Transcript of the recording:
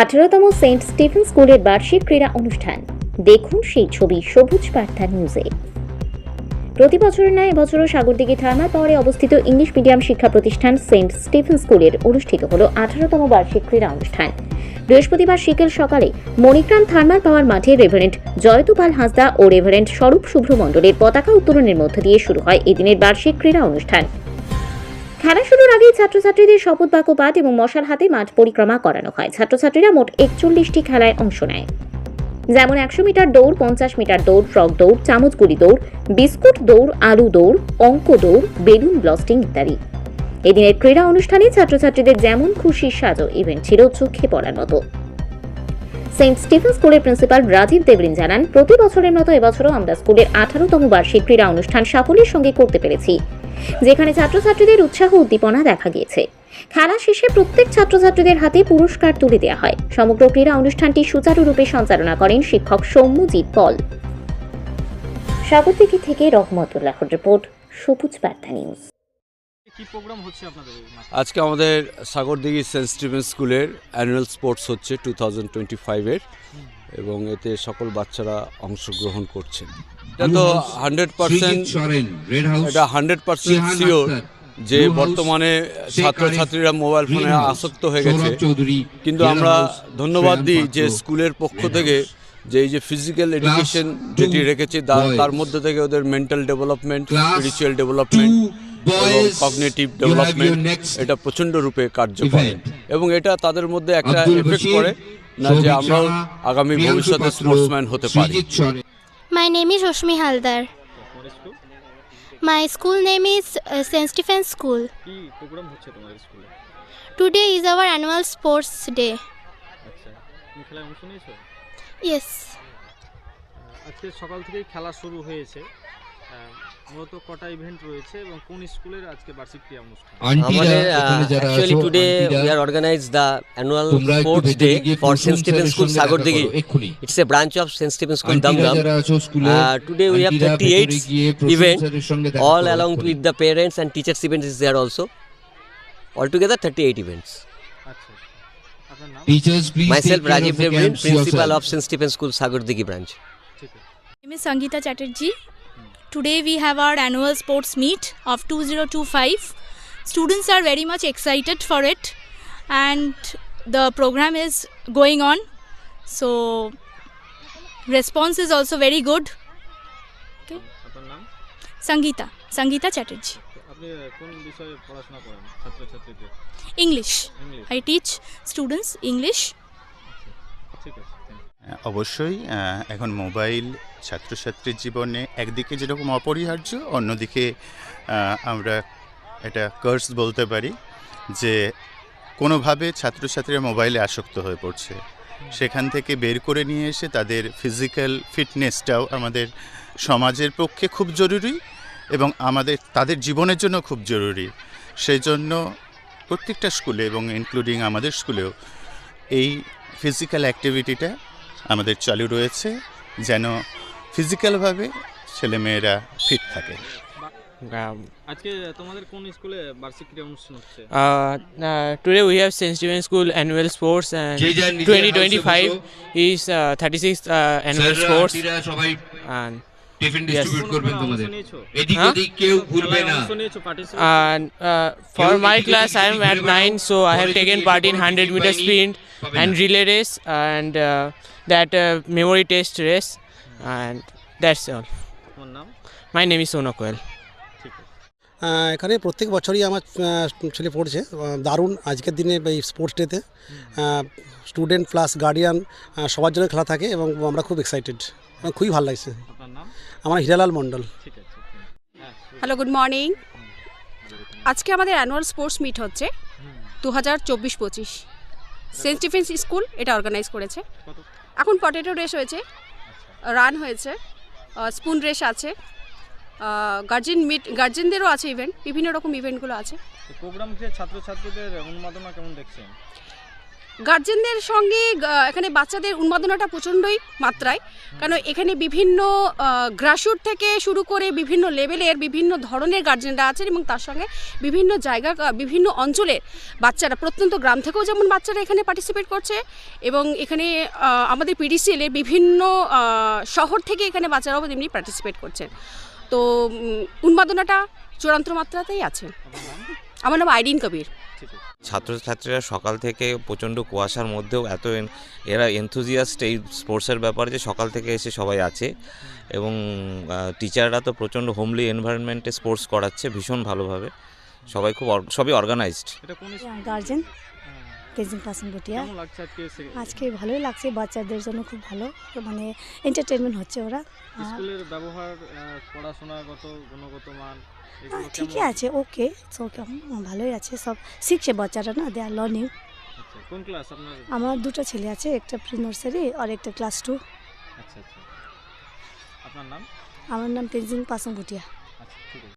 আঠারোতম Saint Stephen স্কুলের বার্ষিক ক্রীড়া অনুষ্ঠান। দেখুন সেই ছবি সবুজ বার্তা নিউজে। প্রতি বছরের ন্যায় এবছরও সাগরদিঘি থার্মাল পাওয়ারে অবস্থিত ইংলিশ মিডিয়াম শিক্ষা প্রতিষ্ঠান সেন্ট স্টিফেন স্কুলের অনুষ্ঠিত হল আঠারোতম বার্ষিক ক্রীড়া অনুষ্ঠান। বৃহস্পতিবার বিকেল সকালে মণিগ্রাম থার্মাল পাওয়ার মাঠে রেভারেন্ট জয়তুপাল হাসদা ও রেভারেন্ট স্বরূপ শুভ্র মণ্ডলের পতাকা উত্তোলনের মধ্য দিয়ে শুরু হয় এদিনের বার্ষিক ক্রীড়া অনুষ্ঠান। খেলা শুরুর আগেই ছাত্রছাত্রীদের শপথ বাক্য পাঠ এবং মশাল হাতে মাঠ পরিক্রমা করানো হয়। ছাত্রছাত্রীরা মোট একচল্লিশটি খেলায় অংশ নেয়। যেমন একশো মিটার দৌড়, পঞ্চাশ মিটার দৌড়, ফ্রক দৌড় চামচগুলি দৌড়, বিস্কুট দৌড়, আলু দৌড়, অঙ্ক দৌড়, বেলুন ব্লাস্টিং ইত্যাদি। এদিনের ক্রীড়া অনুষ্ঠানে ছাত্রছাত্রীদের যেমন খুশি সাজো, ইভেন্ট ছিল চোখে পড়ার মতো। সেন্ট স্টিফেন স্কুলের প্রিন্সিপাল রাজীব দেবরিন জানান, প্রতি বছরের মতো এবছরও আমরা স্কুলের আঠারোতম বার্ষিক ক্রীড়া অনুষ্ঠান সাফল্যের সঙ্গে করতে পেরেছি। যেখানে ছাত্রছাত্রীদের উৎসাহ উদ্দীপনা দেখা গিয়েছে। খেলা শেষে প্রত্যেক ছাত্রছাত্রীদের হাতে পুরস্কার তুলে দেওয়া হয়। সমগ্র ক্রীড়া অনুষ্ঠানটি সুচারুরূপে সঞ্চালনা করেন শিক্ষক সৌম্যজিৎ পল স্বাগতিকি থেকে রহমতুল্লাহর রিপোর্ট সবুজ বার্তা নিউজ? আজকে আমাদের সাগরদিঘি সেন্ট স্টিভেন স্কুলের অ্যানুয়াল স্পোর্টস হচ্ছে টু থাউজেন্ড টোয়েন্টি ফাইভের এবং এতে সকল বাচ্চারা অংশগ্রহণ করছেন। এটা তো হান্ড্রেড পার্সেন্ট এটা হান্ড্রেড পার্সেন্ট শিওর যে বর্তমানে ছাত্রছাত্রীরা মোবাইল ফোনে আসক্ত হয়ে গেছে। কিন্তু আমরা ধন্যবাদ দিই যে স্কুলের পক্ষ থেকে যে এই যে ফিজিক্যাল এডুকেশন যেটি রেখেছে তার- মধ্যে থেকে ওদের মেন্টাল ডেভেলপমেন্ট স্পিরিচুয়াল ডেভেলপমেন্ট এবং কগনেটিভ ডেভেলপমেন্ট এটা প্রচণ্ড রূপে কার্য করে এবং এটা তাদের মধ্যে একটা এফেক্ট করে না যে আমরাও আগামী ভবিষ্যতে স্পোর্টসম্যান হতে পারি। My name is Roshmi Haldar. My school name is uh, St. Stephen's School. Today is our annual sports day. আচ্ছা Yes. আজকে সকাল থেকেই খেলা শুরু হয়েছে মূলত কটা ইভেন্ট রয়েছে এবং কোন স্কুলের আজকে বার্ষিক ক্রীড়া অনুষ্ঠান আমাদের actually today we are organize the annual sports day for saint Stephen school Sagardighi it's a branch of saint Stephen school Dumdum Uh, today we have 38 event, all along with the parents and teachers events is there also altogether 38 events আচ্ছা আপনার myself rajiv principal of st school sagardigi branch Sangeeta Chatterjee. Today we have our annual sports meet of 2025. Students are very much excited for it and the program is going on. So response is also very good. নাম Sangeeta, Sangeeta Chatterjee. ছাত্রছাত্রীদের English. I teach students English. ঠিক আছে. হ্যাঁ, অবশ্যই এখন mobile ছাত্রছাত্রীর জীবনে একদিকে যেরকম অপরিহার্য অন্যদিকে আমরা এটা কার্স বলতে পারি যে কোনোভাবে ছাত্রছাত্রীরা মোবাইলে আসক্ত হয়ে পড়ছে। সেখান থেকে বের করে নিয়ে এসে তাদের ফিজিক্যাল ফিটনেসটাও আমাদের সমাজের পক্ষে খুব জরুরি এবং আমাদের তাদের জীবনের জন্য খুব জরুরি। সেই জন্য প্রত্যেকটা স্কুলে এবং ইনক্লুডিং আমাদের স্কুলেও এই ফিজিক্যাল অ্যাক্টিভিটিটা আমাদের চালু রয়েছে যেন ফিজিক্যালভাবে ছেলেমেয়েরা ফিট থাকে। আজকে তোমাদের কোন স্কুলে বার্ষিক ক্রীড়া অনুষ্ঠান হচ্ছে? uh, today we have St. Stephen School annual sports and 2025 is uh, 36th uh, annual sports and tiffin Yes. Distribute করবেন তোমরা তোমাদের। অংশ নিয়েছো? এদিক হ্যাঁ? ওদিক কেউ ভুলবে খেলায় না অংশ নিয়েছো? পার্টিসিপেট and uh, for কেউ my এদিকে class ওদিক I am at ঘুরবে না, 9 so I have পরে taken যদি part in কোনো 100 meter পাইনি, sprint পাবে and না। relay race and that uh, memory test race and that's all. my name is আছে। আহ, এখানে প্রত্যেক বছরই আমার ছেলে পড়ছে। দারুণ আজকের দিনে এই স্পোর্টস ডেতে স্টুডেন্ট প্লাস গার্ডিয়ান সবার জন্য খেলা থাকে এবং আমরা খুব এক্সাইটেড খুবই ভালো লাগছে। আমার হিরালাল মণ্ডল। হ্যাঁ হ্যালো গুড মর্নিং আজকে আমাদের অ্যানুয়াল স্পোর্টস মিট হচ্ছে দু হাজার চব্বিশ পঁচিশ। সেন্ট স্টিফেন্স স্কুল এটা অর্গানাইজ করেছে। এখন পটেটো রেস হয়েছে। রান হয়েছে। স্পুন রেস আছে। গার্জেন মিট গার্জেনদেরও আছে ইভেন্ট বিভিন্ন রকম ইভেন্টগুলো আছে। প্রোগ্রাম ছাত্রছাত্রীদের উন্মাদনা কেমন দেখছেন? গার্জেনদের সঙ্গে এখানে বাচ্চাদের উন্মাদনাটা প্রচণ্ডই মাত্রায়। কারণ এখানে বিভিন্ন গ্রাসরুট থেকে শুরু করে বিভিন্ন লেভেলের বিভিন্ন ধরনের গার্জেনরা আছেন এবং তার সঙ্গে বিভিন্ন জায়গা বিভিন্ন অঞ্চলের বাচ্চারা, প্রত্যন্ত গ্রাম থেকেও যেমন বাচ্চারা এখানে পার্টিসিপেট করছে এবং এখানে আমাদের পিডিসিএলের বিভিন্ন শহর থেকে এখানে বাচ্চারাও তেমনি পার্টিসিপেট করছেন। তো উন্মাদনাটা চূড়ান্ত মাত্রাতেই আছে। আমার নাম আইরিন কবির। ছাত্রছাত্রীরা সকাল থেকে প্রচণ্ড কুয়াশার মধ্যেও এত এরা এনথুজিয়াস্ট এই স্পোর্টসের ব্যাপারে যে সকাল থেকে এসে সবাই আছে। এবং টিচাররা তো প্রচণ্ড হোমলি এনভায়রনমেন্টে স্পোর্টস করাচ্ছে ভীষণ ভালোভাবে। সবাই খুব সবই অর্গানাইজড এটা কোন স্কুল গার্জেন হ্যাঁ। ভুটিয়া আজকে ভালোই লাগছে বাচ্চাদের জন্য খুব ভালো। মানে এন্টারটেনমেন্ট হচ্ছে ওরা। স্কুলের ব্যবহার পড়াশোনাগত গুণগত মান? ঠিকই আছে ওকে ওকে ভালোই আছে সব শিখছে বাচ্চারা না? দে আর লার্নিং আচ্ছা কোন ক্লাস আপনার? আমার দুটো ছেলে আছে একটা প্রি নার্সারি আর একটা ক্লাস টু আচ্ছা আচ্ছা। আপনার নাম? আমার নাম তেজিং পাসং ভুটিয়া